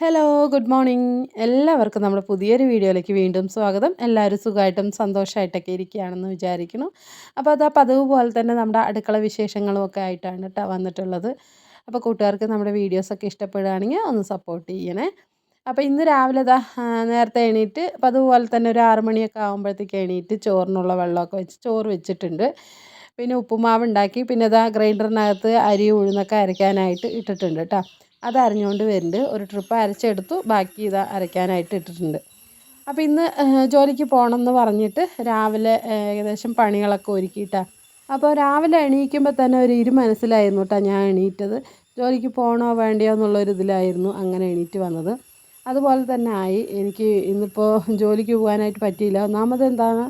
Hello good morning എല്ലാവർക്കും നമ്മുടെ പുതിയൊരു വീഡിയോയിലേക്ക് വീണ്ടും സ്വാഗതം. എല്ലാവരും സുഖമായിട്ടും സന്തോഷമായിട്ടൊക്കെ ഇരിക്കുകയാണെന്ന് വിചാരിക്കുന്നു. അപ്പോൾ അത് ആ പതിവ് പോലെ തന്നെ നമ്മുടെ അടുക്കള വിശേഷങ്ങളും ഒക്കെ ആയിട്ടാണ് കേട്ടോ വന്നിട്ടുള്ളത്. അപ്പോൾ കൂട്ടുകാർക്ക് നമ്മുടെ വീഡിയോസൊക്കെ ഇഷ്ടപ്പെടുകയാണെങ്കിൽ ഒന്ന് സപ്പോർട്ട് ചെയ്യണേ. അപ്പോൾ ഇന്ന് രാവിലെ ഇതാ നേരത്തെ എണീറ്റ് അപ്പോൾ അതുപോലെ തന്നെ ഒരു ആറ് മണിയൊക്കെ ആകുമ്പോഴത്തേക്ക് എണീറ്റ് ചോറിനുള്ള വെള്ളമൊക്കെ വെച്ച് ചോറ് വെച്ചിട്ടുണ്ട്. പിന്നെ ഉപ്പുമാവ് ഉണ്ടാക്കി. പിന്നെ ഇതാ ഗ്രൈൻഡറിനകത്ത് അരി ഉഴുന്നൊക്കെ അരയ്ക്കാനായിട്ട് ഇട്ടിട്ടുണ്ട് കേട്ടോ. അത് അരഞ്ഞുകൊണ്ട് വരുന്നുണ്ട്. ഒരു ട്രിപ്പ് അരച്ചെടുത്തു. ബാക്കി ഇത് അരയ്ക്കാനായിട്ട് ഇട്ടിട്ടുണ്ട്. അപ്പോൾ ഇന്ന് ജോലിക്ക് പോകണം എന്ന് പറഞ്ഞിട്ട് രാവിലെ ഏകദേശം പണികളൊക്കെ ഒരുക്കിയിട്ടാണ് അപ്പോൾ രാവിലെ എണീക്കുമ്പോൾ തന്നെ ഒരു ഇരു മനസ്സിലായിരുന്നു കേട്ടോ ഞാൻ എണീറ്റത്. ജോലിക്ക് പോകണോ വേണ്ടയോ എന്നുള്ളൊരു ഇതിലായിരുന്നു അങ്ങനെ എണീറ്റ് വന്നത്. അതുപോലെ തന്നെ ആയി. എനിക്ക് ഇന്നിപ്പോൾ ജോലിക്ക് പോകാനായിട്ട് പറ്റിയില്ല. ഒന്നാമത് എന്താണ്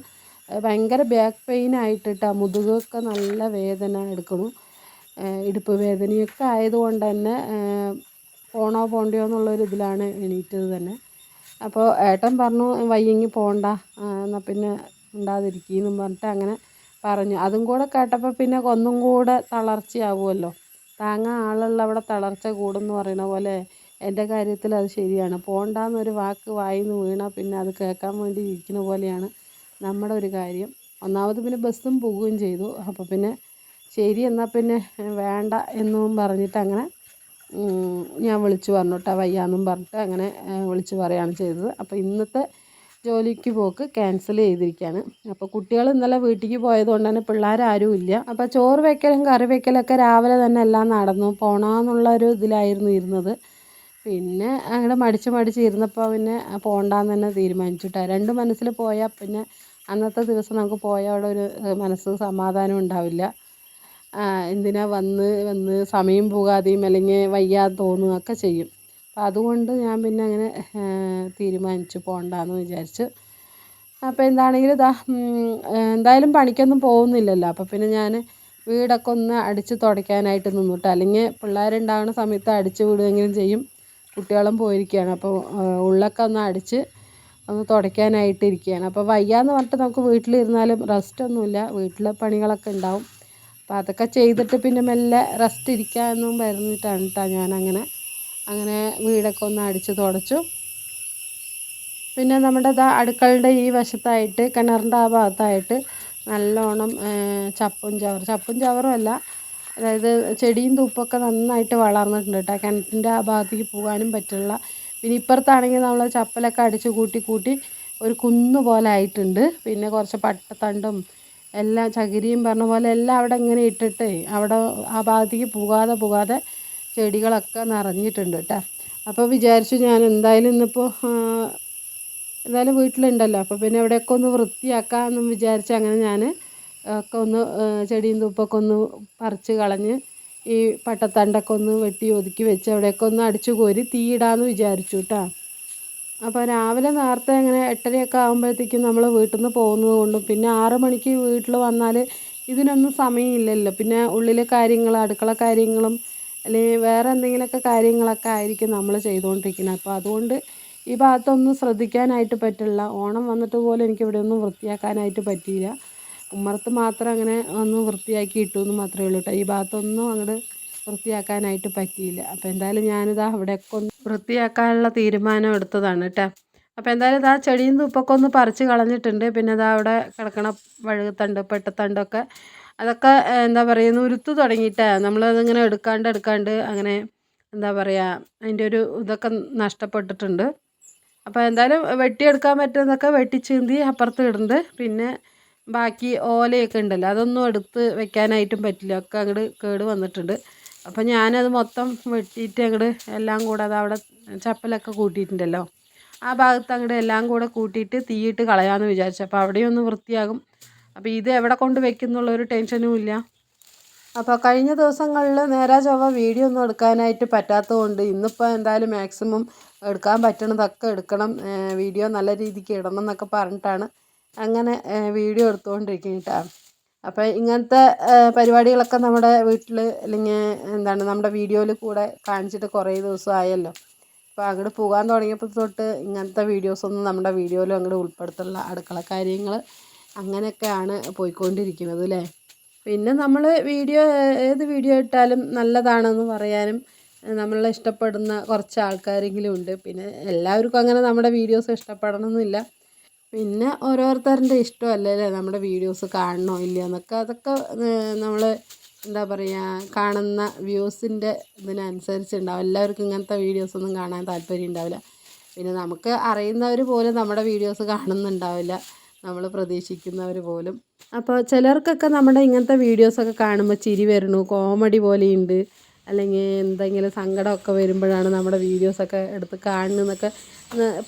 ഭയങ്കര ബാക്ക് പെയിൻ ആയിട്ടിട്ടാ മുതുകൊക്കെ നല്ല വേദന എടുക്കണം ഇടുപ്പ് വേദനയൊക്കെ ആയതുകൊണ്ട് തന്നെ പോണോ പോണ്ടയോ എന്നുള്ളൊരു ഇതിലാണ് എണീറ്റത് തന്നെ. അപ്പോൾ ഏട്ടൻ പറഞ്ഞു വയ്യെങ്കിൽ പോകണ്ട എന്നാൽ പിന്നെ ഉണ്ടാതിരിക്കുന്നു പറഞ്ഞിട്ട് അങ്ങനെ പറഞ്ഞു. അതും കൂടെ കേട്ടപ്പോൾ പിന്നെ ഒന്നും കൂടെ തളർച്ചയാവുമല്ലോ. ആളുള്ള അവിടെ തളർച്ച കൂടുമെന്ന് പറയുന്ന പോലെ എന്റെ കാര്യത്തിൽ അത് ശരിയാണ്. പോകണ്ടെന്നൊരു വാക്ക് വായിന്ന് വീണാൽ പിന്നെ അത് കേൾക്കാൻ വേണ്ടി ഇരിക്കുന്ന പോലെയാണ് നമ്മുടെ ഒരു കാര്യം. ഒന്നാമത് പിന്നെ ബസ്സും പോവുകയും ചെയ്തു. അപ്പോൾ പിന്നെ ശരി എന്നാൽ പിന്നെ വേണ്ട എന്നും പറഞ്ഞിട്ട് അങ്ങനെ ഞാൻ വിളിച്ചു പറഞ്ഞു കേട്ടോ വയ്യാന്നും പറഞ്ഞിട്ട് അങ്ങനെ വിളിച്ചു പറയുകയാണ് ചെയ്തത്. അപ്പോൾ ഇന്നത്തെ ജോലിക്ക് പോക്ക് ക്യാൻസൽ ചെയ്തിരിക്കുകയാണ്. അപ്പോൾ കുട്ടികൾ ഇന്നലെ വീട്ടിലേക്ക് പോയത് കൊണ്ട് തന്നെ പിള്ളേരാരും ഇല്ല. അപ്പോൾ ചോറ് വയ്ക്കലും കറി വെക്കലൊക്കെ രാവിലെ തന്നെ എല്ലാം നടന്നു. പോകണമെന്നുള്ള ഒരു ഇതിലായിരുന്നു ഇരുന്നത്. പിന്നെ അങ്ങനെ മടിച്ച് മടിച്ച് ഇരുന്നപ്പോൾ പിന്നെ പോകണ്ടെന്ന് തന്നെ തീരുമാനിച്ചു കേട്ടോ രണ്ട് മനസ്സിൽ പോയാൽ പിന്നെ അന്നത്തെ ദിവസം നമുക്ക് പോയാൽ അവിടെ ഒരു മനസ്സ് സമാധാനം ഉണ്ടാവില്ല. എന്തിനാ വന്ന് വന്ന് സമയം പോകാതെയും അല്ലെങ്കിൽ വയ്യാതെ തോന്നുകയൊക്കെ ചെയ്യും. അപ്പം അതുകൊണ്ട് ഞാൻ പിന്നെ അങ്ങനെ തീരുമാനിച്ചു പോകണ്ടെന്ന് വിചാരിച്ച്. അപ്പോൾ എന്താണെങ്കിലും ഇതാ എന്തായാലും പണിക്കൊന്നും പോകുന്നില്ലല്ലോ. അപ്പോൾ പിന്നെ ഞാൻ വീടൊക്കെ ഒന്ന് അടിച്ച് തുടയ്ക്കാനായിട്ട് നിന്നിട്ട്. അല്ലെങ്കിൽ പിള്ളേരുണ്ടാകുന്ന സമയത്ത് അടിച്ച് വിടുകയെങ്കിലും ചെയ്യും. കുട്ടികളും പോയിരിക്കുകയാണ് അപ്പോൾ ഉള്ളൊക്കെ ഒന്ന് അടിച്ച് ഒന്ന് തുടയ്ക്കാനായിട്ട് ഇരിക്കുകയാണ് അപ്പോൾ വയ്യാന്ന് പറഞ്ഞിട്ട് നമുക്ക് വീട്ടിലിരുന്നാലും റെസ്റ്റൊന്നുമില്ല വീട്ടിലെ പണികളൊക്കെ ഉണ്ടാവും. അപ്പോൾ അതൊക്കെ ചെയ്തിട്ട് പിന്നെ മെല്ലെ റെസ്റ്റ് ഇരിക്കാമെന്നും പറഞ്ഞിട്ടാണ് കേട്ടോ ഞാനങ്ങനെ അങ്ങനെ വീടൊക്കെ ഒന്ന് അടിച്ച് തുടച്ചു. പിന്നെ നമ്മുടെ അടുക്കളുടെ ഈ വശത്തായിട്ട് കിണറിന്റെ ആ ഭാഗത്തായിട്ട് നല്ലോണം ചപ്പും ചവറും ചപ്പും ചവറും അല്ല അതായത് ചെടിയും തൂപ്പൊക്കെ നന്നായിട്ട് വളർന്നിട്ടുണ്ട് കേട്ടോ കിണറ്റിന്റെ ആ ഭാഗത്തേക്ക് പോകാനും പറ്റുള്ള പിന്നെ ഇപ്പുറത്താണെങ്കിൽ നമ്മൾ ചപ്പലൊക്കെ അടിച്ച് കൂട്ടി കൂട്ടി ഒരു കുന്ന് പോലെ ആയിട്ടുണ്ട്. പിന്നെ കുറച്ച് പട്ടത്തണ്ടും എല്ലാം ചകിരിയും പറഞ്ഞ പോലെ എല്ലാം അവിടെ ഇങ്ങനെ ഇട്ടിട്ട് അവിടെ ആ ഭാഗത്തേക്ക് പോകാതെ പോകാതെ ചെടികളൊക്കെ നിറഞ്ഞിട്ടുണ്ട് കേട്ടോ. അപ്പോൾ വിചാരിച്ചു ഞാൻ എന്തായാലും ഇന്നിപ്പോൾ എന്തായാലും വീട്ടിലുണ്ടല്ലോ. അപ്പോൾ പിന്നെ ഇവിടെയൊക്കെ ഒന്ന് വൃത്തിയാക്കാമെന്നും വിചാരിച്ച് അങ്ങനെ ഞാൻ ഒക്കെ ഒന്ന് ചെടിയും തൂപ്പൊക്കെ ഒന്ന് പറിച്ച് കളഞ്ഞ് ഈ പട്ടത്തണ്ടൊക്കെ ഒന്ന് വെട്ടി ഒതുക്കി വെച്ച് അവിടെയൊക്കെ ഒന്ന് അടിച്ചു കോരി തീയിടാമെന്ന് വിചാരിച്ചു കേട്ടോ. അപ്പോൾ രാവിലെ നേരത്തെ ഇങ്ങനെ എട്ടരയൊക്കെ ആകുമ്പോഴത്തേക്കും നമ്മൾ വീട്ടിൽ നിന്ന് പോകുന്നത് കൊണ്ടും പിന്നെ ആറ് മണിക്ക് വീട്ടിൽ വന്നാൽ ഇതിനൊന്നും സമയമില്ലല്ലോ. പിന്നെ ഉള്ളിലെ കാര്യങ്ങൾ അടുക്കള കാര്യങ്ങളും അല്ലെങ്കിൽ വേറെ എന്തെങ്കിലുമൊക്കെ കാര്യങ്ങളൊക്കെ ആയിരിക്കും നമ്മൾ ചെയ്തുകൊണ്ടിരിക്കുന്നത്. അപ്പോൾ അതുകൊണ്ട് ഈ ഭാഗത്തൊന്നും ശ്രദ്ധിക്കാനായിട്ട് പറ്റില്ല. ഓണം വന്നിട്ട് പോലും എനിക്ക് ഇവിടെ ഒന്നും വൃത്തിയാക്കാനായിട്ട് പറ്റിയില്ല. ഉമ്മറത്ത് മാത്രം അങ്ങനെ ഒന്ന് വൃത്തിയാക്കി ഇട്ടു എന്ന് മാത്രമേ ഉള്ളൂ കേട്ടോ ഈ ഭാഗത്തൊന്നും അങ്ങോട്ട് വൃത്തിയാക്കാനായിട്ട് പറ്റിയില്ല. അപ്പോൾ എന്തായാലും ഞാനിതാ അവിടെയൊക്കെ ഒന്ന് വൃത്തിയാക്കാനുള്ള തീരുമാനം എടുത്തതാണ് കേട്ടോ അപ്പോൾ എന്തായാലും ഇതാ ചെടിയും തുപ്പൊക്കെ ഒന്ന് പറിച്ച് കളഞ്ഞിട്ടുണ്ട്. പിന്നെ ഇതാ അവിടെ കിടക്കണ വഴുകത്തണ്ട് പെട്ടത്തണ്ടൊക്കെ. അതൊക്കെ എന്താ പറയുക ഉരുത്ത് തുടങ്ങിയിട്ട്. നമ്മളതിങ്ങനെ എടുക്കാണ്ട് എടുക്കാണ്ട് അങ്ങനെ എന്താ പറയുക അതിന്റെ ഒരു ഇതൊക്കെ നഷ്ടപ്പെട്ടിട്ടുണ്ട്. അപ്പോൾ എന്തായാലും വെട്ടിയെടുക്കാൻ പറ്റുന്നതൊക്കെ വെട്ടി വെട്ടിച്ചീന്തി അപ്പുറത്ത് ഇടുന്നുണ്ട്. പിന്നെ ബാക്കി ഓലയൊക്കെ ഉണ്ടല്ലോ അതൊന്നും എടുത്ത് വെക്കാനായിട്ടും പറ്റില്ല. ഒക്കെ അങ്ങോട്ട് കേട് വന്നിട്ടുണ്ട്. അപ്പോൾ ഞാനത് മൊത്തം വെട്ടിയിട്ട് അങ്ങോട്ട് എല്ലാം കൂടെ അത് അവിടെ ചപ്പലൊക്കെ കൂട്ടിയിട്ടുണ്ടല്ലോ. ആ ഭാഗത്ത് അങ്ങോട്ട് എല്ലാം കൂടെ കൂട്ടിയിട്ട് തീയിട്ട് കളയാമെന്ന് വിചാരിച്ചു. അപ്പോൾ അവിടെയൊന്ന് വൃത്തിയാകും. അപ്പോൾ ഇത് എവിടെ കൊണ്ട് വെക്കുന്നുള്ളൊരു ടെൻഷനും ഇല്ല. അപ്പോൾ കഴിഞ്ഞ ദിവസങ്ങളിൽ നേരാ ചൊവ്വ വീഡിയോ ഒന്നും എടുക്കാനായിട്ട് പറ്റാത്തതുകൊണ്ട് ഇന്നിപ്പോൾ എന്തായാലും മാക്സിമം എടുക്കാൻ പറ്റണതൊക്കെ എടുക്കണം. വീഡിയോ നല്ല രീതിക്ക് ഇടണം എന്നൊക്കെ പറഞ്ഞിട്ടാണ് അങ്ങനെ വീഡിയോ എടുത്തുകൊണ്ടിരിക്കുന്നത് അപ്പോൾ ഇങ്ങനത്തെ പരിപാടികളൊക്കെ നമ്മുടെ വീട്ടിൽ അല്ലെങ്കിൽ എന്താണ് നമ്മുടെ വീഡിയോയിൽ കൂടെ കാണിച്ചിട്ട് കുറേ ദിവസമായല്ലോ അപ്പോൾ അങ്ങോട്ട് പോകാൻ തുടങ്ങിയപ്പോൾ തൊട്ട് ഇങ്ങനത്തെ വീഡിയോസൊന്നും നമ്മുടെ വീഡിയോയിലും അങ്ങോട്ട് ഉൾപ്പെടുത്തുള്ള അടുക്കള കാര്യങ്ങൾ അങ്ങനെയൊക്കെയാണ് പോയിക്കൊണ്ടിരിക്കുന്നത് അല്ലേ പിന്നെ നമ്മൾ വീഡിയോ ഏത് വീഡിയോ ഇട്ടാലും നല്ലതാണെന്ന് പറയാനും നമ്മളെ ഇഷ്ടപ്പെടുന്ന കുറച്ച് ആൾക്കാരെങ്കിലും ഉണ്ട്. പിന്നെ എല്ലാവർക്കും അങ്ങനെ നമ്മുടെ വീഡിയോസ് ഇഷ്ടപ്പെടണമെന്നില്ല പിന്നെ ഓരോരുത്തരുടെ ഇഷ്ടമല്ലേ അല്ലേ? നമ്മുടെ വീഡിയോസ് കാണണോ ഇല്ലയോ എന്നൊക്കെ. അതൊക്കെ നമ്മൾ എന്താ പറയുക കാണുന്ന വ്യൂസിന്റെ ഇതിനനുസരിച്ച് ഉണ്ടാവും എല്ലാവർക്കും ഇങ്ങനത്തെ വീഡിയോസൊന്നും കാണാൻ താല്പര്യം ഉണ്ടാവില്ല. പിന്നെ നമുക്ക് അറിയുന്നവർ പോലും നമ്മുടെ വീഡിയോസ് കാണുന്നുണ്ടാവില്ല. നമ്മൾ പ്രതീക്ഷിക്കുന്നവർ പോലും. അപ്പോൾ ചിലർക്കൊക്കെ നമ്മുടെ ഇങ്ങനത്തെ വീഡിയോസൊക്കെ കാണുമ്പോൾ ചിരി വരണു കോമഡി പോലെയുണ്ട്. അല്ലെങ്കിൽ എന്തെങ്കിലും സങ്കടമൊക്കെ വരുമ്പോഴാണ് നമ്മുടെ വീഡിയോസൊക്കെ എടുത്ത് കാണുന്നതെന്നൊക്കെ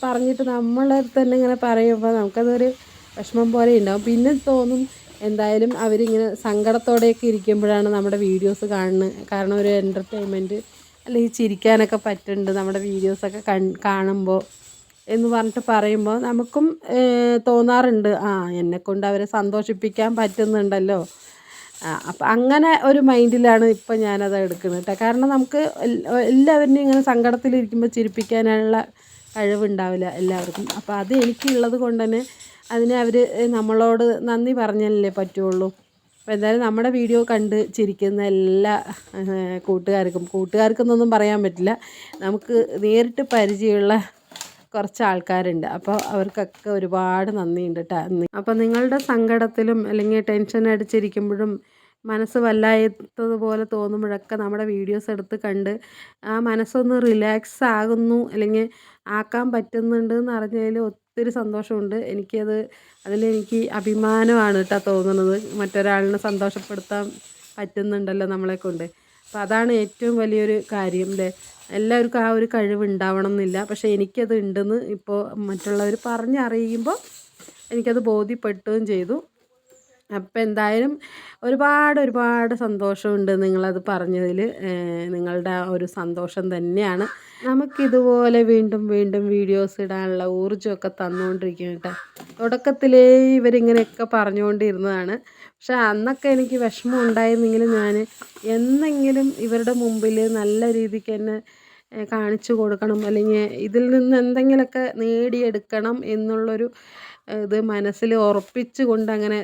പറഞ്ഞിട്ട് നമ്മളെ തന്നെ ഇങ്ങനെ പറയുമ്പോൾ നമുക്കതൊരു വിഷമം പോലെ ഉണ്ടാവും. പിന്നെ തോന്നും എന്തായാലും അവരിങ്ങനെ സങ്കടത്തോടെയൊക്കെ ഇരിക്കുമ്പോഴാണ് നമ്മുടെ വീഡിയോസ് കാണുന്നത്. കാരണം ഒരു എന്റർടൈൻമെന്റ് അല്ലെങ്കിൽ ചിരിക്കാനൊക്കെ പറ്റുന്നുണ്ട് നമ്മുടെ വീഡിയോസൊക്കെ കൺ കാണുമ്പോൾ എന്ന് പറഞ്ഞിട്ട് പറയുമ്പോൾ നമുക്കും തോന്നാറുണ്ട്. ആ എന്നെക്കൊണ്ട് അവരെ സന്തോഷിപ്പിക്കാൻ പറ്റുന്നുണ്ടല്ലോ. അപ്പം അങ്ങനെ ഒരു മൈൻഡിലാണ് ഇപ്പം ഞാനത് എടുക്കുന്നത് കേട്ടോ കാരണം നമുക്ക് എല്ലാവരിനെയും ഇങ്ങനെ സങ്കടത്തിലിരിക്കുമ്പോൾ ചിരിപ്പിക്കാനുള്ള കഴിവുണ്ടാവില്ല എല്ലാവർക്കും. അപ്പോൾ അത് എനിക്കുള്ളത് കൊണ്ട് തന്നെ അതിനെ അവർ നമ്മളോട് നന്ദി പറഞ്ഞല്ലേ പറ്റുള്ളൂ. അപ്പോൾ എന്തായാലും നമ്മുടെ വീഡിയോ കണ്ട് ചിരിക്കുന്ന എല്ലാ കൂട്ടുകാർക്കും കൂട്ടുകാർക്കെന്നൊന്നും പറയാൻ പറ്റില്ല. നമുക്ക് നേരിട്ട് പരിചയമുള്ള കുറച്ച് ആൾക്കാരുണ്ട് അപ്പോൾ അവർക്കൊക്കെ ഒരുപാട് നന്ദിയുണ്ട് കേട്ടോ അപ്പോൾ നിങ്ങളുടെ സങ്കടത്തിലും അല്ലെങ്കിൽ ടെൻഷൻ അടിച്ചിരിക്കുമ്പോഴും മനസ്സ് വല്ലാത്തതുപോലെ തോന്നുമ്പോഴൊക്കെ നമ്മുടെ വീഡിയോസ് എടുത്ത് കണ്ട് ആ മനസ്സൊന്ന് റിലാക്സ് ആകുന്നു അല്ലെങ്കിൽ ആക്കാൻ പറ്റുന്നുണ്ട് എന്ന് അറിഞ്ഞതിൽ ഒത്തിരി സന്തോഷമുണ്ട്. എനിക്കത് അതിലെനിക്ക് അഭിമാനമാണ് കേട്ടോ തോന്നുന്നത്. മറ്റൊരാളിനെ സന്തോഷപ്പെടുത്താൻ പറ്റുന്നുണ്ടല്ലോ നമ്മളെ കൊണ്ട്. അപ്പോൾ അതാണ് ഏറ്റവും വലിയൊരു കാര്യം അല്ലേ എല്ലാവർക്കും ആ ഒരു കഴിവ് ഉണ്ടാവണം എന്നില്ല പക്ഷേ എനിക്കത് ഉണ്ടെന്ന് ഇപ്പോൾ മറ്റുള്ളവർ പറഞ്ഞറിയുമ്പോൾ എനിക്കത് ബോധ്യപ്പെട്ടുകയും ചെയ്തു. അപ്പം എന്തായാലും ഒരുപാട് ഒരുപാട് സന്തോഷമുണ്ട് നിങ്ങളത് പറഞ്ഞതിൽ നിങ്ങളുടെ ആ ഒരു സന്തോഷം തന്നെയാണ്. നമുക്കിതുപോലെ വീണ്ടും വീണ്ടും വീഡിയോസ് ഇടാനുള്ള ഊർജമൊക്കെ തന്നുകൊണ്ടിരിക്കും കേട്ടോ. തുടക്കത്തിലേ ഇവരിങ്ങനെയൊക്കെ പറഞ്ഞുകൊണ്ടിരുന്നതാണ്. പക്ഷെ അന്നൊക്കെ എനിക്ക് വിഷമം ഉണ്ടായിരുന്നെങ്കിലും ഞാൻ എന്നെങ്കിലും ഇവരുടെ മുമ്പിൽ നല്ല രീതിക്ക് തന്നെ കാണിച്ചു കൊടുക്കണം. അല്ലെങ്കിൽ ഇതിൽ നിന്ന് എന്തെങ്കിലുമൊക്കെ നേടിയെടുക്കണം എന്നുള്ളൊരു ഇത് മനസ്സിൽ ഉറപ്പിച്ച് കൊണ്ട് അങ്ങനെ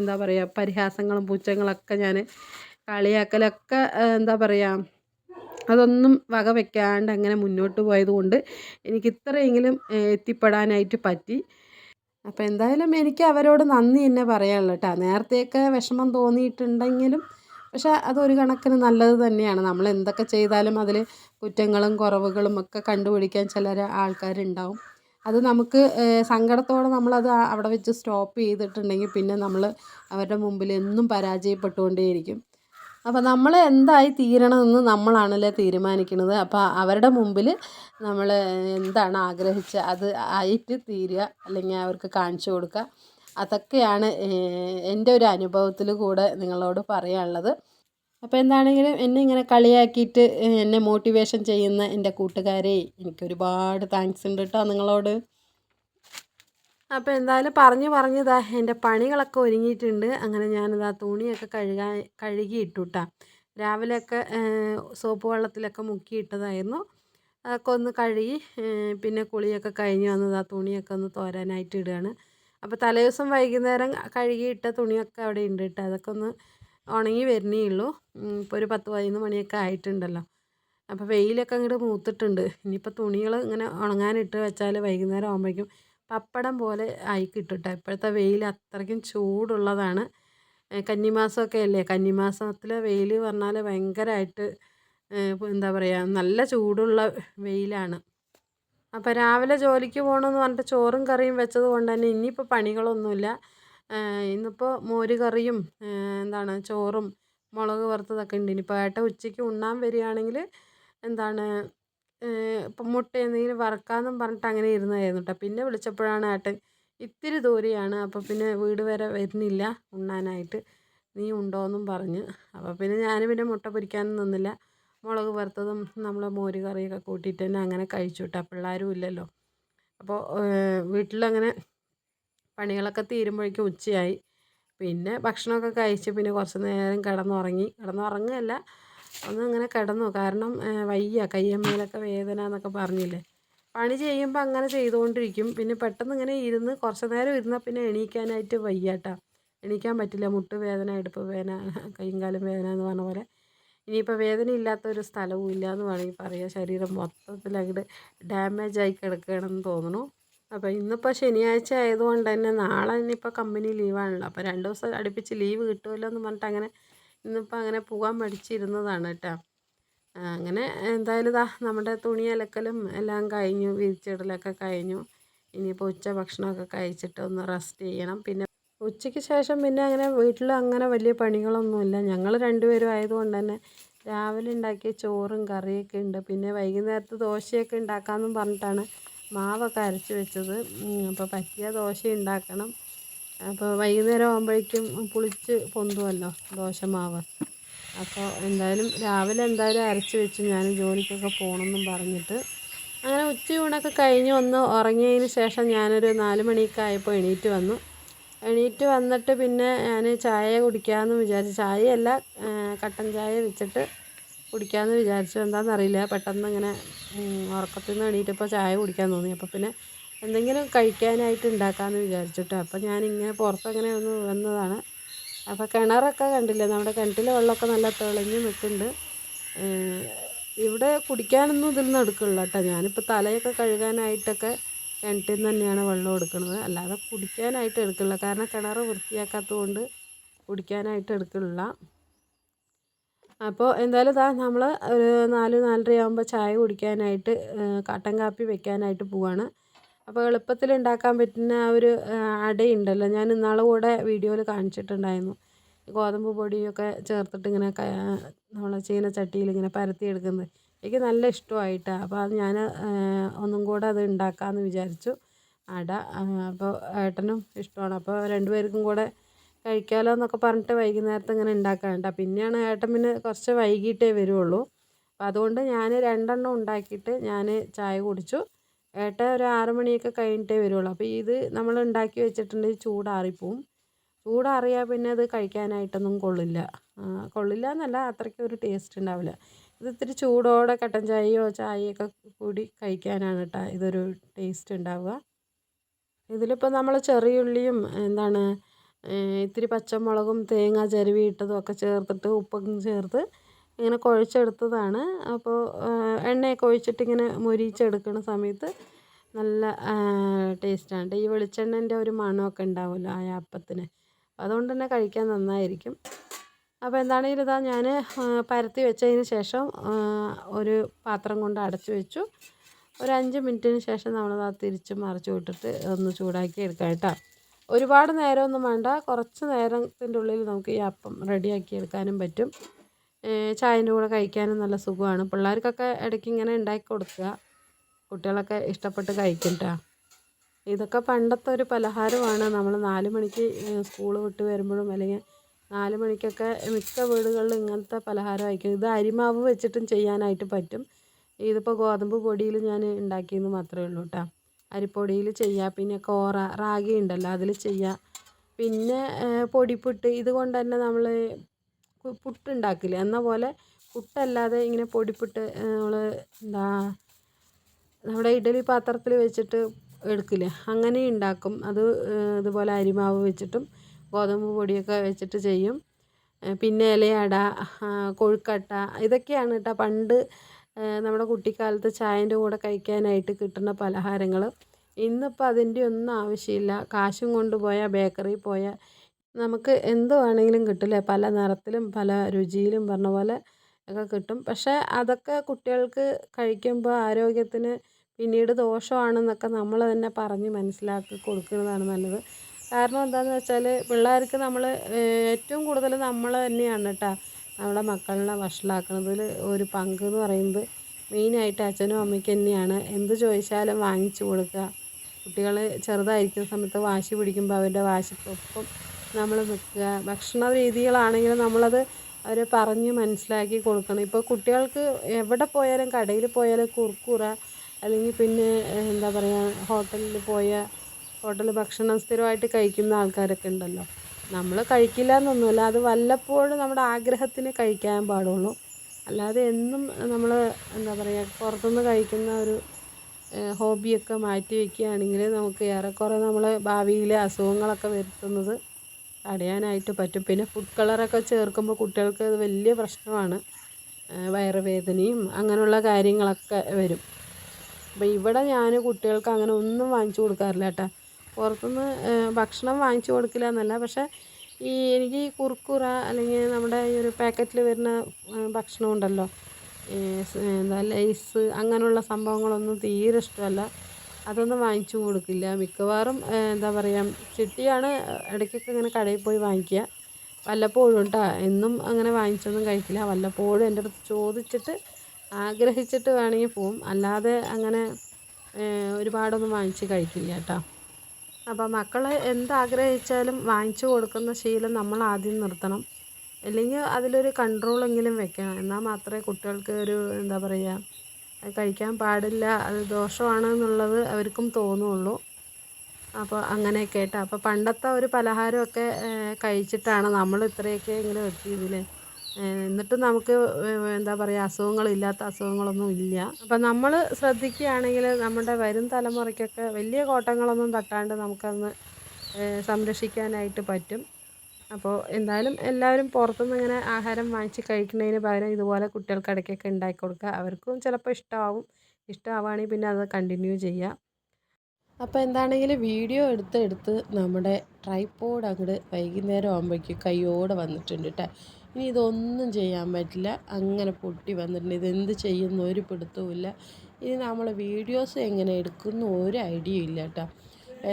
എന്താ പറയുക പരിഹാസങ്ങളും പുച്ഛങ്ങളൊക്കെ ഞാൻ കളിയാക്കലൊക്കെ എന്താ പറയുക അതൊന്നും വക വെക്കാണ്ട് അങ്ങനെ മുന്നോട്ട് പോയതുകൊണ്ട് എനിക്ക് ഇത്രയെങ്കിലും എത്തിപ്പെടാനായിട്ട് പറ്റി. അപ്പോൾ എന്തായാലും എനിക്ക് അവരോട് നന്ദി തന്നെ പറയാനുള്ളൂ കേട്ടോ. നേരത്തെയൊക്കെ വിഷമം തോന്നിയിട്ടുണ്ടെങ്കിലും പക്ഷെ അതൊരു കണക്കിന് നല്ലത് തന്നെയാണ്. നമ്മൾ എന്തൊക്കെ ചെയ്താലും അതിൽ കുറ്റങ്ങളും കുറവുകളും ഒക്കെ കണ്ടുപിടിക്കാൻ ചില ആൾക്കാരുണ്ടാവും. അത് നമുക്ക് സങ്കടത്തോടെ നമ്മളത് അവിടെ വെച്ച് സ്റ്റോപ്പ് ചെയ്തിട്ടുണ്ടെങ്കിൽ പിന്നെ നമ്മൾ അവരുടെ മുമ്പിൽ എന്നും പരാജയപ്പെട്ടുകൊണ്ടേയിരിക്കും. അപ്പോൾ നമ്മൾ എന്തായി തീരണമെന്ന് നമ്മളാണല്ലേ തീരുമാനിക്കുന്നത് അപ്പോൾ അവരുടെ മുമ്പിൽ നമ്മൾ എന്താണ് ആഗ്രഹിച്ച അത് ആയിട്ട് തീരുക അല്ലെങ്കിൽ അവർക്ക് കാണിച്ചു കൊടുക്കുക. അതൊക്കെയാണ് എന്റെ ഒരു അനുഭവത്തിൽ കൂടെ നിങ്ങളോട് പറയാനുള്ളത്. അപ്പോൾ എന്താണെങ്കിലും എന്നെ ഇങ്ങനെ കളിയാക്കിയിട്ട് എന്നെ മോട്ടിവേഷൻ ചെയ്യുന്ന എന്റെ കൂട്ടുകാരെ എനിക്കൊരുപാട് താങ്ക്സ് ഉണ്ട് കേട്ടോ നിങ്ങളോട്. അപ്പോൾ എന്തായാലും പറഞ്ഞു പറഞ്ഞതാ എന്റെ പണികളൊക്കെ ഒരുങ്ങിയിട്ടുണ്ട്. അങ്ങനെ ഞാനിതാ തുണിയൊക്കെ കഴുകാൻ കഴുകി ഇട്ടു കേട്ടോ രാവിലെയൊക്കെ സോപ്പ് വെള്ളത്തിലൊക്കെ മുക്കിയിട്ടതായിരുന്നു അതൊക്കെ ഒന്ന് കഴുകി പിന്നെ കുളിയൊക്കെ കഴിഞ്ഞ് വന്നത് ആ തുണിയൊക്കെ ഒന്ന് തോരാനായിട്ട് ഇടുകയാണ്. അപ്പോൾ തലേ ദിവസം വൈകുന്നേരം കഴുകിയിട്ട തുണിയൊക്കെ അവിടെ ഉണ്ട് കേട്ടോ അതൊക്കെ ഒന്ന് ഉണങ്ങി വരുന്നേ ഉള്ളൂ. ഇപ്പോൾ ഒരു പത്ത് പതിനൊന്ന് മണിയൊക്കെ ആയിട്ടുണ്ടല്ലോ. അപ്പോൾ വെയിലൊക്കെ അങ്ങോട്ട് മൂത്തിട്ടുണ്ട്. ഇനിയിപ്പോൾ തുണികൾ ഇങ്ങനെ ഉണങ്ങാനിട്ട് വെച്ചാൽ വൈകുന്നേരം ആകുമ്പോഴേക്കും പപ്പടം പോലെ ആയി കിട്ടും കേട്ടോ ഇപ്പോഴത്തെ വെയിൽ അത്രയ്ക്കും ചൂടുള്ളതാണ്. കന്നിമാസമൊക്കെ അല്ലേ? കന്നിമാസത്തിലെ വെയിൽ പറഞ്ഞാൽ ഭയങ്കരമായിട്ട് എന്താ പറയുക നല്ല ചൂടുള്ള വെയിലാണ്. അപ്പോൾ രാവിലെ ജോലിക്ക് പോകണമെന്ന് പറഞ്ഞിട്ട് ചോറും കറിയും വെച്ചത് കൊണ്ട് തന്നെ ഇനിയിപ്പോൾ പണികളൊന്നുമില്ല. ഇന്നിപ്പോൾ മോര് കറിയും എന്താണ് ചോറും മുളക് വറുത്തതൊക്കെ ഉണ്ട്. ഇനിയിപ്പോൾ ഏട്ട ഉച്ചയ്ക്ക് ഉണ്ണാൻ വരികയാണെങ്കിൽ എന്താണ് ഇപ്പം മുട്ട എന്തെങ്കിലും വറുക്കാമെന്നും പറഞ്ഞിട്ട് അങ്ങനെ ഇരുന്നതായിരുന്നു കേട്ടോ പിന്നെ വിളിച്ചപ്പോഴാണ് ഏട്ടൻ ഇത്തിരി ദൂരെയാണ്. അപ്പോൾ പിന്നെ വീട് വരെ വരുന്നില്ല ഉണ്ണാനായിട്ട്. നീ ഉണ്ടോയെന്നും പറഞ്ഞ്. അപ്പോൾ പിന്നെ ഞാൻ പിന്നെ മുട്ട പൊരിക്കാനും നിന്നില്ല. മുളക് വറുത്തതും നമ്മൾ മോര് കറിയൊക്കെ കൂട്ടിയിട്ട് തന്നെ അങ്ങനെ കഴിച്ചു കേട്ടോ പിള്ളേരും ഇല്ലല്ലോ. അപ്പോൾ വീട്ടിലങ്ങനെ പണികളൊക്കെ തീരുമ്പോഴേക്കും ഉച്ചയായി. പിന്നെ ഭക്ഷണമൊക്കെ കഴിച്ച് പിന്നെ കുറച്ച് നേരം കിടന്നുറങ്ങി. കിടന്നുറങ്ങുകയല്ല ഒന്ന് ഇങ്ങനെ കിടന്നു. കാരണം വയ്യ. കയ്യമ്മയിലൊക്കെ വേദന എന്നൊക്കെ പറഞ്ഞില്ലേ. പണി ചെയ്യുമ്പോൾ അങ്ങനെ ചെയ്തുകൊണ്ടിരിക്കും. പിന്നെ പെട്ടെന്ന് ഇങ്ങനെ ഇരുന്ന് കുറച്ച് നേരം ഇരുന്നാൽ പിന്നെ എണീക്കാനായിട്ട് വയ്യാട്ടാ. എണീക്കാൻ പറ്റില്ല. മുട്ട് വേദന ഇടുപ്പ് വേദന കൈയും കാലും വേദന എന്ന് പറഞ്ഞ പോലെ. ഇനിയിപ്പോൾ വേദന ഇല്ലാത്ത ഒരു സ്ഥലവും ഇല്ല എന്ന് വേണമെങ്കിൽ പറയാം. ശരീരം മൊത്തത്തിൽ അങ്ങോട്ട് ഡാമേജ് ആയി കിടക്കുകയാണെന്ന് തോന്നുന്നു. അപ്പോൾ ഇന്നിപ്പോൾ ശനിയാഴ്ച ആയതുകൊണ്ട് തന്നെ നാളെ ഇനിയിപ്പോൾ കമ്പനി ലീവാണല്ലോ അപ്പോൾ രണ്ട് ദിവസം അടുപ്പിച്ച് ലീവ് കിട്ടുമല്ലോ എന്ന് പറഞ്ഞിട്ട് അങ്ങനെ ഇന്നിപ്പോൾ അങ്ങനെ പോകാൻ മടിച്ചിരുന്നതാണ് കേട്ടോ. അങ്ങനെ എന്തായാലും ഇതാ നമ്മുടെ തുണി അലക്കലും എല്ലാം കഴിഞ്ഞു വിരിച്ചിടലൊക്കെ കഴിഞ്ഞു. ഇനിയിപ്പോൾ ഉച്ച ഭക്ഷണമൊക്കെ കഴിച്ചിട്ട് ഒന്ന് റെസ്റ്റ് ചെയ്യണം. പിന്നെ ഉച്ചയ്ക്ക് ശേഷം പിന്നെ അങ്ങനെ വീട്ടിൽ അങ്ങനെ വലിയ പണികളൊന്നുമില്ല ഞങ്ങൾ രണ്ടുപേരും ആയതുകൊണ്ട് തന്നെ രാവിലെ ഉണ്ടാക്കിയ ചോറും കറിയൊക്കെ ഉണ്ട്. പിന്നെ വൈകുന്നേരത്ത് ദോശയൊക്കെ ഉണ്ടാക്കാമെന്നും പറഞ്ഞിട്ടാണ് മാവൊക്കെ അരച്ച് വെച്ചത്. അപ്പോൾ പറ്റിയ ദോശ ഉണ്ടാക്കണം. അപ്പോൾ വൈകുന്നേരം ആകുമ്പോഴേക്കും പുളിച്ച് പൊന്തുമല്ലോ ദോശമാവ് അപ്പോൾ എന്തായാലും രാവിലെ എന്തായാലും അരച്ച് വെച്ച് ഞാൻ ജോലിക്കൊക്കെ പോകണമെന്നും പറഞ്ഞിട്ട് അങ്ങനെ ഉച്ചയൂണൊക്കെ കഴിഞ്ഞ് ഒന്ന് ഉറങ്ങിയതിന് ശേഷം ഞാനൊരു നാല് മണിയൊക്കെ ആയപ്പോൾ എണീറ്റ് വന്നു. എണീറ്റ് വന്നിട്ട് പിന്നെ ഞാൻ ചായ കുടിക്കാമെന്ന് വിചാരിച്ചു ചായയല്ല കട്ടൻ ചായ വെച്ചിട്ട് കുടിക്കാമെന്ന് വിചാരിച്ചു എന്താണെന്നറിയില്ല പെട്ടെന്ന് ഇങ്ങനെ ഉറക്കത്തിൽ നിന്ന് എണീറ്റപ്പോൾ ചായ കുടിക്കാൻ തോന്നി. അപ്പോൾ പിന്നെ എന്തെങ്കിലും കഴിക്കാനായിട്ട് ഉണ്ടാക്കാമെന്ന് വിചാരിച്ചിട്ട് അപ്പോൾ ഞാനിങ്ങനെ പുറത്തങ്ങനെ ഒന്ന് വന്നതാണ്. അപ്പോൾ കിണറൊക്കെ കണ്ടില്ലേ? നമ്മുടെ കിണറ്റിലെ വെള്ളമൊക്കെ നല്ല തെളിഞ്ഞ് നിൽക്കുന്നുണ്ട് ഇവിടെ കുടിക്കാനൊന്നും ഇതിൽ നിന്ന് എടുക്കില്ല കേട്ടോ. ഞാനിപ്പോൾ തലയൊക്കെ കഴുകാനായിട്ടൊക്കെ കിണറ്റിൽ നിന്ന് തന്നെയാണ് വെള്ളം എടുക്കുന്നത് അല്ലാതെ കുടിക്കാനായിട്ട് എടുക്കില്ല കാരണം കിണർ വൃത്തിയാക്കാത്തത് കൊണ്ട് കുടിക്കാനായിട്ട് എടുക്കില്ല അപ്പോൾ എന്തായാലും ഇതാ നമ്മൾ ഒരു നാല് നാലര ആകുമ്പോൾ ചായ കുടിക്കാനായിട്ട് കട്ടൻ കാപ്പി വെക്കാനായിട്ട് പോവാണ്. അപ്പോൾ എളുപ്പത്തിൽ ഉണ്ടാക്കാൻ പറ്റുന്ന ആ ഒരു അടയുണ്ടല്ലോ. ഞാൻ ഇന്നാളെ കൂടെ വീഡിയോയിൽ കാണിച്ചിട്ടുണ്ടായിരുന്നു. ഗോതമ്പ് പൊടിയൊക്കെ ചേർത്തിട്ട് ഇങ്ങനെ നമ്മൾ ചീനച്ചട്ടിയിൽ ഇങ്ങനെ പരത്തിയെടുക്കുന്നത് എനിക്ക് നല്ല ഇഷ്ടമായിട്ടാണ് അപ്പോൾ അത് ഞാൻ ഒന്നും കൂടെ അത് ഉണ്ടാക്കാമെന്ന് വിചാരിച്ചു. അട അപ്പോൾ ഏട്ടനും ഇഷ്ടമാണ്. അപ്പോൾ രണ്ടുപേർക്കും കൂടെ കഴിക്കാമല്ലോ എന്നൊക്കെ പറഞ്ഞിട്ട് വൈകുന്നേരത്ത് ഇങ്ങനെ ഉണ്ടാക്കാറുണ്ട് പിന്നെയാണ് ഏട്ടൻ പിന്നെ കുറച്ച് വൈകിട്ടേ വരുള്ളൂ അപ്പോൾ അതുകൊണ്ട് ഞാൻ രണ്ടെണ്ണം ഉണ്ടാക്കിയിട്ട് ഞാൻ ചായ കുടിച്ചു. ഏട്ടൻ ഒരു ആറ് മണിയൊക്കെ കഴിഞ്ഞിട്ടേ വരുള്ളൂ അപ്പോൾ ഇത് നമ്മൾ ഉണ്ടാക്കി വെച്ചിട്ടുണ്ടെങ്കിൽ ചൂടാറിപ്പോവും. ചൂടാറിയാൽ പിന്നെ അത് കഴിക്കാനായിട്ടൊന്നും കൊള്ളില്ല. കൊള്ളില്ല എന്നല്ല അത്രയ്ക്ക് ഒരു ടേസ്റ്റ് ഉണ്ടാവില്ല ഇത് ഇത്തിരി ചൂടോടെ കട്ടൻ ചായയോ ചായയൊക്കെ കൂടി കഴിക്കാനാണ് കേട്ടോ ഇതൊരു ടേസ്റ്റ് ഉണ്ടാവുക ഇതിലിപ്പോൾ നമ്മൾ ചെറിയുള്ളിയും എന്താണ് ഇത്തിരി പച്ചമുളകും തേങ്ങ ചിരവിയിട്ടതും ഒക്കെ ചേർത്തിട്ട് ഉപ്പും ചേർത്ത് ഇങ്ങനെ കുഴച്ചെടുത്തതാണ്. അപ്പോൾ എണ്ണയൊക്കെ ഒഴിച്ചിട്ട് ഇങ്ങനെ മൊരിയിച്ചെടുക്കുന്ന സമയത്ത് നല്ല ടേസ്റ്റാണ്. ഈ വെളിച്ചെണ്ണേന്റെ ഒരു മണമൊക്കെ ഉണ്ടാവുമല്ലോ ആ അപ്പത്തിന്. അതുകൊണ്ട് തന്നെ കഴിക്കാൻ നന്നായിരിക്കും. അപ്പോൾ എന്താണെങ്കിലും ഇതാ ഞാൻ പരത്തി വെച്ചതിന് ശേഷം ഒരു പാത്രം കൊണ്ട് അടച്ചു വെച്ചു. ഒരു അഞ്ച് മിനിറ്റിന് ശേഷം നമ്മളത് തിരിച്ച് മറിച്ച് വിട്ടിട്ട് ഒന്ന് ചൂടാക്കി എടുക്കാം കേട്ടോ. ഒരുപാട് നേരമൊന്നും വേണ്ട. കുറച്ച് നേരത്തിന്റെ ഉള്ളിൽ നമുക്ക് ഈ അപ്പം റെഡിയാക്കി എടുക്കാനും പറ്റും ചായന്റെ കൂടെ കഴിക്കാനും നല്ല സുഖമാണ്. പിള്ളേർക്കൊക്കെ ഇടയ്ക്ക് ഇങ്ങനെ ഉണ്ടാക്കി കൊടുക്കുക. കുട്ടികളൊക്കെ ഇഷ്ടപ്പെട്ട് കഴിക്കും കേട്ടോ ഇതൊക്കെ പണ്ടത്തെ ഒരു പലഹാരമാണ്. നമ്മൾ നാല് മണിക്ക് സ്കൂൾ വിട്ട് വരുമ്പോഴും അല്ലെങ്കിൽ നാല് മണിക്കൊക്കെ മിക്ക വീടുകളിലും ഇങ്ങനത്തെ പലഹാരം ആയിരിക്കും. ഇത് അരിമാവ് വെച്ചിട്ടും ചെയ്യാനായിട്ട് പറ്റും. ഇതിപ്പോൾ ഗോതമ്പ് പൊടിയിൽ ഞാൻ ഉണ്ടാക്കിയെന്ന് മാത്രമേ ഉള്ളൂ കേട്ടോ. അരിപ്പൊടിയിൽ ചെയ്യുക പിന്നെ കോറ റാഗി ഉണ്ടല്ലോ അതിൽ ചെയ്യുക പിന്നെ പൊടിപ്പുട്ട് ഇതുകൊണ്ട് തന്നെ നമ്മൾ പുട്ടുണ്ടാക്കില്ലേ? എന്ന പോലെ പുട്ടല്ലാതെ ഇങ്ങനെ പൊടിപ്പുട്ട് നമ്മൾ എന്താ നമ്മുടെ ഇഡലി പാത്രത്തിൽ വെച്ചിട്ട് എടുക്കില്ലേ? അങ്ങനെ ഉണ്ടാക്കും. അത് ഇതുപോലെ അരിമാവ് വെച്ചിട്ടും ഗോതമ്പ് പൊടിയൊക്കെ വെച്ചിട്ട് ചെയ്യും. പിന്നെ ഇലയട കൊഴുക്കട്ട ഇതൊക്കെയാണ് കേട്ടോ പണ്ട് നമ്മുടെ കുട്ടിക്കാലത്ത് ചായന്റെ കൂടെ കഴിക്കാനായിട്ട് കിട്ടുന്ന പലഹാരങ്ങൾ. ഇന്നിപ്പോൾ അതിന്റെ ഒന്നും ആവശ്യമില്ല. കാശും കൊണ്ട് പോയാൽ ബേക്കറിയിൽ പോയാൽ നമുക്ക് എന്ത് വേണമെങ്കിലും കിട്ടില്ലേ? പല നിറത്തിലും പല രുചിയിലും പറഞ്ഞ പോലെ ഒക്കെ കിട്ടും. പക്ഷേ അതൊക്കെ കുട്ടികൾക്ക് കഴിക്കുമ്പോൾ ആരോഗ്യത്തിന് പിന്നീട് ദോഷമാണെന്നൊക്കെ നമ്മൾ തന്നെ പറഞ്ഞ് മനസ്സിലാക്കി കൊടുക്കുന്നതാണ് നല്ലത്. കാരണം എന്താണെന്ന് വെച്ചാൽ പിള്ളേർക്ക് നമ്മൾ ഏറ്റവും കൂടുതൽ നമ്മൾ തന്നെയാണ് കേട്ടോ നമ്മുടെ മക്കളെ വഷളാക്കുന്നതിൽ ഒരു പങ്ക് എന്ന് പറയുന്നത് മെയിനായിട്ട് അച്ഛനും അമ്മയ്ക്ക് തന്നെയാണ്. എന്ത് ചോദിച്ചാലും വാങ്ങിച്ചു കൊടുക്കുക. കുട്ടികൾ ചെറുതായിരിക്കുന്ന സമയത്ത് വാശി പിടിക്കുമ്പോൾ അവരുടെ വാശിക്കൊപ്പം നമ്മൾ നിൽക്കുക. ഭക്ഷണ രീതികളാണെങ്കിലും നമ്മളത് അവരെ പറഞ്ഞ് മനസ്സിലാക്കി കൊടുക്കണം. ഇപ്പോൾ കുട്ടികൾക്ക് എവിടെ പോയാലും കടയിൽ പോയാലും കുർക്കുറ അല്ലെങ്കിൽ പിന്നെ എന്താ പറയുക ഹോട്ടലിൽ പോയ ഹോട്ടൽ ഭക്ഷണം സ്ഥിരമായിട്ട് കഴിക്കുന്ന ആൾക്കാരൊക്കെ ഉണ്ടല്ലോ. നമ്മൾ കഴിക്കില്ല എന്നൊന്നുമില്ല അത് വല്ലപ്പോഴും നമ്മുടെ ആഗ്രഹത്തിന് കഴിക്കാൻ പാടുള്ളൂ. അല്ലാതെ എന്നും നമ്മൾ എന്താ പറയുക പുറത്തുനിന്ന് കഴിക്കുന്ന ഒരു ഹോബിയൊക്കെ മാറ്റി വയ്ക്കുകയാണെങ്കിൽ നമുക്ക് ഏറെക്കുറെ നമ്മൾ ഭാവിയിൽ അസുഖങ്ങളൊക്കെ വരുത്തുന്നത് തടയാനായിട്ട് പറ്റും. പിന്നെ ഫുഡ് കളറൊക്കെ ചേർക്കുമ്പോൾ കുട്ടികൾക്ക് അത് വലിയ പ്രശ്നമാണ്. വയറുവേദനയും അങ്ങനെയുള്ള കാര്യങ്ങളൊക്കെ വരും. അപ്പോൾ ഇവിടെ ഞാൻ കുട്ടികൾക്ക് അങ്ങനെ ഒന്നും വാങ്ങിച്ചു കൊടുക്കാറില്ല കേട്ടോ. പുറത്തുനിന്ന് ഭക്ഷണം വാങ്ങിച്ചു കൊടുക്കില്ല എന്നല്ല. പക്ഷേ ഈ എനിക്ക് ഈ കുർക്കുറ അല്ലെങ്കിൽ നമ്മുടെ ഈ ഒരു പാക്കറ്റിൽ വരുന്ന ഭക്ഷണം ഉണ്ടല്ലോ. എന്താ ലൈസ് അങ്ങനെയുള്ള സംഭവങ്ങളൊന്നും തീരെ ഇഷ്ടമല്ല. അതൊന്നും വാങ്ങിച്ചു കൊടുക്കില്ല. മിക്കവാറും എന്താ പറയുക ചിട്ടിയാണ് ഇടയ്ക്കൊക്കെ ഇങ്ങനെ കടയിൽ പോയി വാങ്ങിക്കുക. വല്ലപ്പോഴും കേട്ടോ എന്നും അങ്ങനെ വാങ്ങിച്ചൊന്നും കഴിക്കില്ല. വല്ലപ്പോഴും എന്റെ അടുത്ത് ചോദിച്ചിട്ട് ആഗ്രഹിച്ചിട്ട് വേണമെങ്കിൽ പോവും. അല്ലാതെ അങ്ങനെ ഒരുപാടൊന്നും വാങ്ങിച്ച് കഴിക്കില്ല കേട്ടോ അപ്പോൾ മക്കൾ എന്താഗ്രഹിച്ചാലും വാങ്ങിച്ചു കൊടുക്കുന്ന ശീലം നമ്മൾ ആദ്യം നിർത്തണം. അല്ലെങ്കിൽ അതിലൊരു കൺട്രോളെങ്കിലും വെക്കണം. എന്നാൽ മാത്രമേ കുട്ടികൾക്ക് ഒരു എന്താ പറയുക കഴിക്കാൻ പാടില്ല അത് ദോഷമാണ് എന്നുള്ളത് അവർക്കും തോന്നുള്ളൂ. അപ്പോൾ അങ്ങനെയൊക്കെ കേട്ടോ അപ്പോൾ പണ്ടത്തെ ഒരു പലഹാരമൊക്കെ കഴിച്ചിട്ടാണ് നമ്മൾ ഇത്രയൊക്കെ ഇങ്ങനെ എത്തിയതില്ലേ എന്നിട്ടും നമുക്ക് എന്താ പറയുക അസുഖങ്ങളില്ലാത്ത അസുഖങ്ങളൊന്നും ഇല്ല. അപ്പം നമ്മൾ ശ്രദ്ധിക്കുകയാണെങ്കിൽ നമ്മുടെ വരും തലമുറയ്ക്കൊക്കെ വലിയ കോട്ടങ്ങളൊന്നും തട്ടാണ്ട് നമുക്കന്ന് സംരക്ഷിക്കാനായിട്ട് പറ്റും. അപ്പോൾ എന്തായാലും എല്ലാവരും പുറത്തുനിന്ന് ഇങ്ങനെ ആഹാരം വാങ്ങിച്ച് കഴിക്കുന്നതിന് പകരം ഇതുപോലെ കുട്ടികൾക്ക് ഇടയ്ക്കൊക്കെ ഉണ്ടാക്കി കൊടുക്കുക. അവർക്കും ചിലപ്പോൾ ഇഷ്ടമാവും ഇഷ്ടമാവുകയാണെങ്കിൽ പിന്നെ അത് കണ്ടിന്യൂ ചെയ്യാം അപ്പോൾ എന്താണെങ്കിലും വീഡിയോ എടുത്ത് എടുത്ത് നമ്മുടെ ട്രൈപ്പോഡ് അങ്ങോട്ട് വൈകുന്നേരം ആകുമ്പോഴേക്കും കയ്യോടെ വന്നിട്ടുണ്ട് കേട്ടോ ഇനി ഇതൊന്നും ചെയ്യാൻ പറ്റില്ല. അങ്ങനെ പൊട്ടി വന്നിട്ടുണ്ട്. ഇതെന്ത് ചെയ്യുന്നു? ഒരു പിടുത്തവുമില്ല ഇനി നമ്മൾ വീഡിയോസ് എങ്ങനെ എടുക്കുന്നു? ഒരു ഐഡിയ ഇല്ല കേട്ടോ.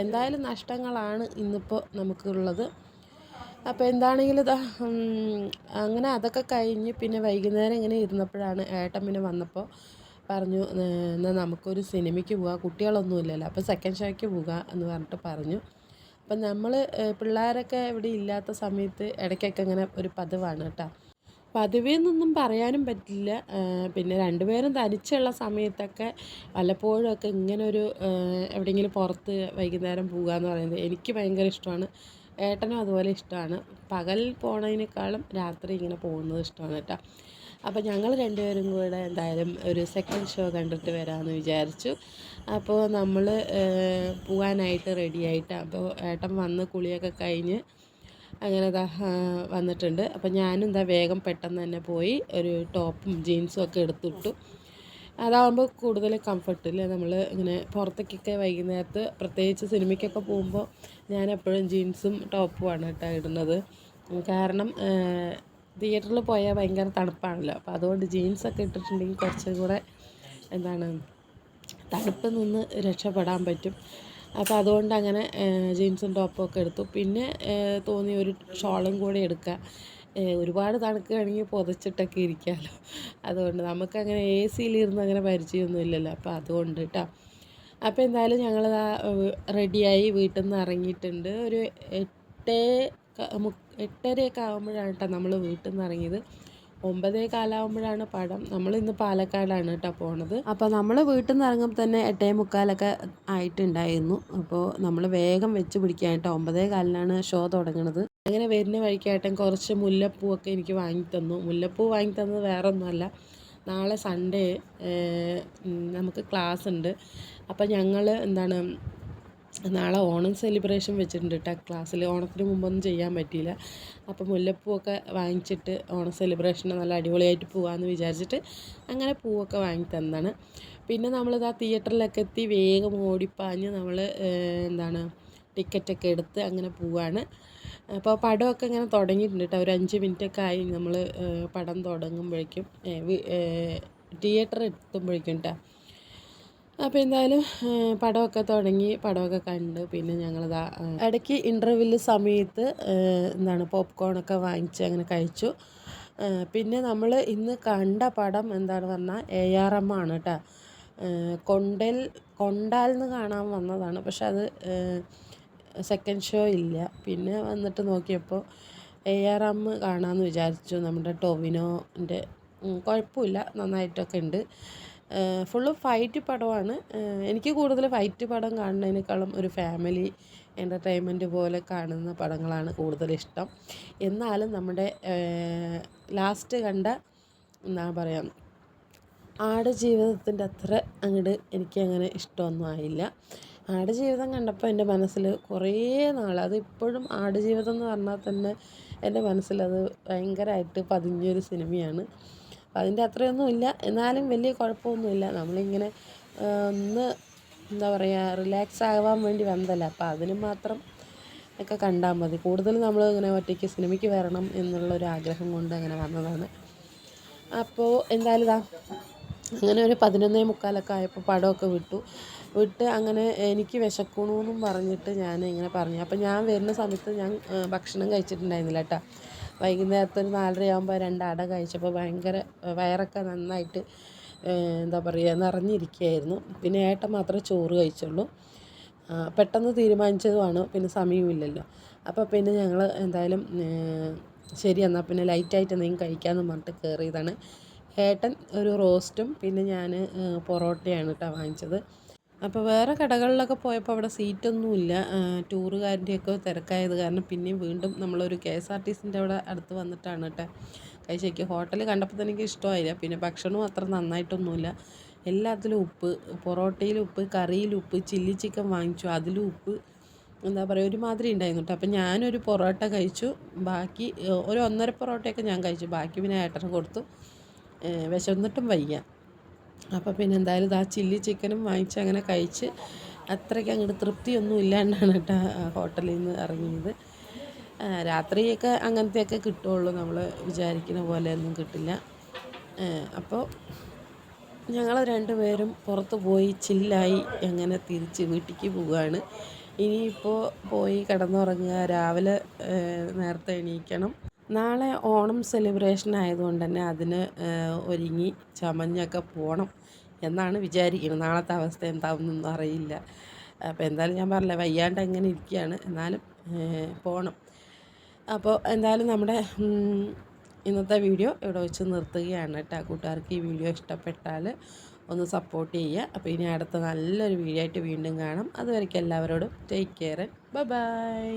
എന്തായാലും നഷ്ടങ്ങളാണ് ഇന്നിപ്പോൾ നമുക്കുള്ളത്. അപ്പോൾ എന്താണെങ്കിലും ഇതാ അങ്ങനെ അതൊക്കെ കഴിഞ്ഞ് പിന്നെ വൈകുന്നേരം ഇങ്ങനെ ഇരുന്നപ്പോഴാണ് ഏട്ടൻ പിന്നെ വന്നപ്പോൾ പറഞ്ഞു എന്നാൽ നമുക്കൊരു സിനിമയ്ക്ക് പോകാം കുട്ടികളൊന്നുമില്ലല്ലോ അപ്പോൾ സെക്കൻഡ് ഷോയ്ക്ക് പോകാം എന്ന് പറഞ്ഞിട്ട് പറഞ്ഞു. അപ്പം നമ്മൾ പിള്ളേരൊക്കെ ഇവിടെ ഇല്ലാത്ത സമയത്ത് ഇടയ്ക്കൊക്കെ ഇങ്ങനെ ഒരു പതിവാണ് കേട്ടോ. പതിവെന്നൊന്നും പറയാനും പറ്റില്ല. പിന്നെ രണ്ടുപേരും തനിച്ചുള്ള സമയത്തൊക്കെ വല്ലപ്പോഴുമൊക്കെ ഇങ്ങനെ ഒരു എവിടെയെങ്കിലും പുറത്ത് വൈകുന്നേരം പോകുക എന്ന് പറയുന്നത് എനിക്ക് ഭയങ്കര ഇഷ്ടമാണ്. ഏട്ടനും അതുപോലെ ഇഷ്ടമാണ്. പകൽ പോണതിനേക്കാളും രാത്രി ഇങ്ങനെ പോകുന്നത് ഇഷ്ടമാണ് കേട്ടോ. അപ്പോൾ ഞങ്ങൾ രണ്ടുപേരും കൂടെ എന്തായാലും ഒരു സെക്കൻഡ് ഷോ കണ്ടിട്ട് വരാമെന്ന് വിചാരിച്ചു. അപ്പോൾ നമ്മൾ പോകാനായിട്ട് റെഡിയായിട്ട് അപ്പോൾ ഏട്ടൻ വന്ന് കുളിയൊക്കെ കഴിഞ്ഞ് അങ്ങനെ വന്നിട്ടുണ്ട്. അപ്പോൾ ഞാനും എന്താ വേഗം പെട്ടെന്ന് തന്നെ പോയി ഒരു ടോപ്പും ജീൻസും ഒക്കെ എടുത്തിട്ടു. അതാകുമ്പോൾ കൂടുതൽ കംഫർട്ട് ഇല്ലേ? നമ്മൾ ഇങ്ങനെ പുറത്തേക്കൊക്കെ വൈകുന്നേരത്ത് പ്രത്യേകിച്ച് സിനിമയ്ക്കൊക്കെ പോകുമ്പോൾ ഞാൻ എപ്പോഴും ജീൻസും ടോപ്പുമാണ് കേട്ടോ ഇടുന്നത്. കാരണം തിയേറ്ററിൽ പോയാൽ ഭയങ്കര തണുപ്പാണല്ലോ. അപ്പോൾ അതുകൊണ്ട് ജീൻസൊക്കെ ഇട്ടിട്ടുണ്ടെങ്കിൽ കുറച്ചും കൂടെ എന്താണ് തണുപ്പ് നിന്ന് രക്ഷപ്പെടാൻ പറ്റും. അപ്പോൾ അതുകൊണ്ട് അങ്ങനെ ജീൻസും ടോപ്പും ഒക്കെ എടുത്തു. പിന്നെ തോന്നി ഒരു ഷോളും കൂടെ എടുക്കുക. ഒരുപാട് തണുക്കുകയാണെങ്കിൽ പുതച്ചിട്ടൊക്കെ ഇരിക്കാമല്ലോ. അതുകൊണ്ട് നമുക്കങ്ങനെ എ സിയിലിരുന്ന് അങ്ങനെ പരിചയമൊന്നും ഇല്ലല്ലോ അപ്പോൾ അതുകൊണ്ട് കേട്ടോ. അപ്പോൾ എന്തായാലും ഞങ്ങൾ റെഡിയായി വീട്ടിൽ നിന്ന് ഇറങ്ങിയിട്ടുണ്ട്. ഒരു എട്ടേ എട്ടരയൊക്കെ ആകുമ്പോഴാണ് കേട്ടോ നമ്മൾ വീട്ടിൽ നിന്ന് ഇറങ്ങിയത് ഒമ്പതേ കാലാവുമ്പോഴാണ് പടം. നമ്മൾ ഇന്ന് പാലക്കാടാണ് കേട്ടോ പോണത്. അപ്പോൾ നമ്മൾ വീട്ടിൽ നിന്ന് ഇറങ്ങുമ്പോൾ തന്നെ എട്ടേ മുക്കാലൊക്കെ ആയിട്ടുണ്ടായിരുന്നു. അപ്പോൾ നമ്മൾ വേഗം വെച്ച് പിടിക്കാൻ കേട്ടോ. ഒമ്പതേ കാലിനാണ് ഷോ തുടങ്ങുന്നത് അങ്ങനെ വരുന്ന വഴിക്കായിട്ടും കുറച്ച് മുല്ലപ്പൂ ഒക്കെ എനിക്ക് വാങ്ങി തന്നു മുല്ലപ്പൂ വാങ്ങി തന്നത് വേറെ ഒന്നുമല്ല നാളെ സൺഡേ നമുക്ക് ക്ലാസ് ഉണ്ട് അപ്പോൾ ഞങ്ങൾ എന്താണ് നാളെ ഓണം സെലിബ്രേഷൻ വെച്ചിട്ടുണ്ട് കേട്ടോ ക്ലാസ്സിൽ ഓണത്തിന് മുമ്പൊന്നും ചെയ്യാൻ പറ്റിയില്ല. അപ്പോൾ മുല്ലപ്പൂവൊക്കെ വാങ്ങിച്ചിട്ട് ഓണം സെലിബ്രേഷന് നല്ല അടിപൊളിയായിട്ട് പോകാമെന്ന് വിചാരിച്ചിട്ട് അങ്ങനെ പൂവൊക്കെ വാങ്ങി തന്നതാണ്. പിന്നെ നമ്മളിത് ആ തിയേറ്ററിലൊക്കെ എത്തി വേഗം ഓടിപ്പാഞ്ഞ് നമ്മൾ എന്താണ് ടിക്കറ്റൊക്കെ എടുത്ത് അങ്ങനെ പോവാണ്. അപ്പോൾ പടമൊക്കെ ഇങ്ങനെ തുടങ്ങിയിട്ടുണ്ട് കേട്ടോ ഒരു അഞ്ച് മിനിറ്റൊക്കെ ആയി നമ്മൾ പടം തുടങ്ങുമ്പോഴേക്കും തിയേറ്റർ എത്തുമ്പോഴേക്കും കേട്ടോ അപ്പോൾ എന്തായാലും പടമൊക്കെ തുടങ്ങി പടമൊക്കെ കണ്ട് പിന്നെ ഞങ്ങളിതാ ഇടയ്ക്ക് ഇന്റർവ്യൂവിൽ സമയത്ത് എന്താണ് പോപ്കോണൊക്കെ വാങ്ങിച്ച് അങ്ങനെ കഴിച്ചു. പിന്നെ നമ്മൾ ഇന്ന് കണ്ട പടം എന്താണ് പറഞ്ഞാൽ എ ആർ എം ആണ് കേട്ടോ കൊണ്ടൽ കൊണ്ടാൽന്ന് കാണാൻ വന്നതാണ്. പക്ഷെ അത് സെക്കൻഡ് ഷോ ഇല്ല. പിന്നെ വന്നിട്ട് നോക്കിയപ്പോൾ എ ആർ എം കാണാമെന്ന് വിചാരിച്ചു. നമ്മുടെ ടൊവിനോന്റെ കുഴപ്പമില്ല. നന്നായിട്ടൊക്കെ ഉണ്ട്. ഫുള്ള് ഫൈറ്റ് പടമാണ്. എനിക്ക് കൂടുതൽ ഫൈറ്റ് പടം കാണുന്നതിനേക്കാളും ഒരു ഫാമിലി എന്റർടൈൻമെന്റ് പോലെ കാണുന്ന പടങ്ങളാണ് കൂടുതൽ ഇഷ്ടം. എന്നാലും നമ്മുടെ ലാസ്റ്റ് കണ്ട എന്താ പറയുക ആടുജീവിതത്തിന്റെ അത്ര അങ്ങോട്ട് എനിക്കങ്ങനെ ഇഷ്ടമൊന്നും ആയില്ല. ആടുജീവിതം കണ്ടപ്പോൾ എന്റെ മനസ്സിൽ കുറേ നാൾ അത് ഇപ്പോഴും ആടുജീവിതം എന്ന് പറഞ്ഞാൽ തന്നെ എന്റെ മനസ്സിലത് ഭയങ്കരമായിട്ട് പതിഞ്ഞൊരു സിനിമയാണ്. അതിന്റെ അത്രയൊന്നും ഇല്ല. എന്നാലും വലിയ കുഴപ്പമൊന്നുമില്ല. നമ്മളിങ്ങനെ ഒന്ന് എന്താ പറയുക റിലാക്സ് ആവാൻ വേണ്ടി വന്നതല്ല. അപ്പം അതിന് മാത്രം ഒക്കെ കണ്ടാൽ മതി. കൂടുതൽ നമ്മൾ ഇങ്ങനെ ഒറ്റയ്ക്ക് സിനിമയ്ക്ക് വരണം എന്നുള്ളൊരു ആഗ്രഹം കൊണ്ട് അങ്ങനെ വന്നതാണ്. അപ്പോൾ എന്തായാലും ഇതാ അങ്ങനെ ഒരു പതിനൊന്നേ മുക്കാലൊക്കെ ആയപ്പോൾ പടമൊക്കെ വിട്ടു. വിട്ട് അങ്ങനെ എനിക്ക് വിശക്കണമെന്നും പറഞ്ഞിട്ട് ഞാൻ ഇങ്ങനെ പറഞ്ഞു. അപ്പോൾ ഞാൻ വരുന്ന സമയത്ത് ഞാൻ ഭക്ഷണം കഴിച്ചിട്ടുണ്ടായിരുന്നില്ല കേട്ടോ. വൈകുന്നേരത്തെ ഒരു നാലര ആകുമ്പോൾ രണ്ട് അട കഴിച്ചപ്പോൾ ഭയങ്കര വയറൊക്കെ നന്നായിട്ട് എന്താ പറയുക നിറഞ്ഞിരിക്കുകയായിരുന്നു. പിന്നെ ഏട്ടൻ മാത്രമേ ചോറ് കഴിച്ചുള്ളൂ. പെട്ടെന്ന് തീരുമാനിച്ചതുമാണ്. പിന്നെ സമയമില്ലല്ലോ അപ്പോൾ പിന്നെ ഞങ്ങൾ എന്തായാലും ശരി എന്നാൽ പിന്നെ ലൈറ്റായിട്ട് എന്തെങ്കിലും കഴിക്കാമെന്ന് പറഞ്ഞിട്ട് കയറിയതാണ് ഏട്ടൻ ഒരു റോസ്റ്റും പിന്നെ ഞാൻ പൊറോട്ടയാണ് കേട്ടോ വാങ്ങിച്ചത്. അപ്പോൾ വേറെ കടകളിലൊക്കെ പോയപ്പോൾ അവിടെ സീറ്റൊന്നുമില്ല. ടൂറുകാരന്റെയൊക്കെ തിരക്കായത് കാരണം പിന്നെയും വീണ്ടും നമ്മളൊരു കെ എസ് ആർ ടി സിന്റെ അവിടെ അടുത്ത് വന്നിട്ടാണ് കേട്ടോ. കഴിച്ചേക്ക് ഹോട്ടൽ കണ്ടപ്പോൾ തന്നെ എനിക്ക് ഇഷ്ടമായില്ല. പിന്നെ ഭക്ഷണവും അത്ര നന്നായിട്ടൊന്നുമില്ല. എല്ലാത്തിലും ഉപ്പ് പൊറോട്ടയിൽ ഉപ്പ് കറിയിൽ ഉപ്പ് ചില്ലി ചിക്കൻ വാങ്ങിച്ചു അതിലും ഉപ്പ് എന്താ പറയുക ഒരുമാതിരി ഉണ്ടായിരുന്നു കേട്ടോ. അപ്പം ഞാനൊരു പൊറോട്ട കഴിച്ചു. ബാക്കി ഒരു ഒന്നര പൊറോട്ടയൊക്കെ ഞാൻ കഴിച്ചു. ബാക്കി പിന്നെ ഏട്ടന് കൊടുത്തു. വിശന്നിട്ടും വയ്യ. അപ്പോൾ പിന്നെ എന്തായാലും ആ ചില്ലി ചിക്കനും വാങ്ങിച്ച് അങ്ങനെ കഴിച്ച് അത്രയ്ക്ക് അങ്ങോട്ട് തൃപ്തിയൊന്നും ഇല്ലാണ്ടാണ് കേട്ടോ ഹോട്ടലിൽ നിന്ന് ഇറങ്ങിയത്. രാത്രിയൊക്കെ അങ്ങനത്തെയൊക്കെ കിട്ടുള്ളൂ നമ്മൾ വിചാരിക്കുന്ന പോലെ ഒന്നും കിട്ടില്ല അപ്പോൾ ഞങ്ങൾ രണ്ടുപേരും പുറത്ത് പോയി ചില്ലായി അങ്ങനെ തിരിച്ച് വീട്ടിലേക്ക് പോവുകയാണ്. ഇനിയിപ്പോൾ പോയി കിടന്നുറങ്ങുക. രാവിലെ നേരത്തെ എണീക്കണം. നാളെ ഓണം സെലിബ്രേഷൻ ആയതുകൊണ്ട് തന്നെ അതിന് ഒരുങ്ങി ചമഞ്ഞൊക്കെ പോകണം എന്നാണ് വിചാരിക്കുന്നത്. നാളത്തെ അവസ്ഥ എന്താവുന്നൊന്നും അറിയില്ല. അപ്പോൾ എന്തായാലും ഞാൻ പറഞ്ഞില്ല വയ്യാണ്ട് അങ്ങനെ ഇരിക്കുകയാണ്. എന്നാലും പോകണം അപ്പോൾ എന്തായാലും നമ്മുടെ ഇന്നത്തെ വീഡിയോ ഇവിടെ വെച്ച് നിർത്തുകയാണ് കേട്ടോ. കൂട്ടുകാർക്ക് ഈ വീഡിയോ ഇഷ്ടപ്പെട്ടാൽ ഒന്ന് സപ്പോർട്ട് ചെയ്യുക. അപ്പോൾ ഇനി അടുത്ത നല്ലൊരു വീഡിയോ ആയിട്ട് വീണ്ടും കാണാം. അതുവരേക്കും എല്ലാവരോടും ടേക്ക് കെയർ ബൈ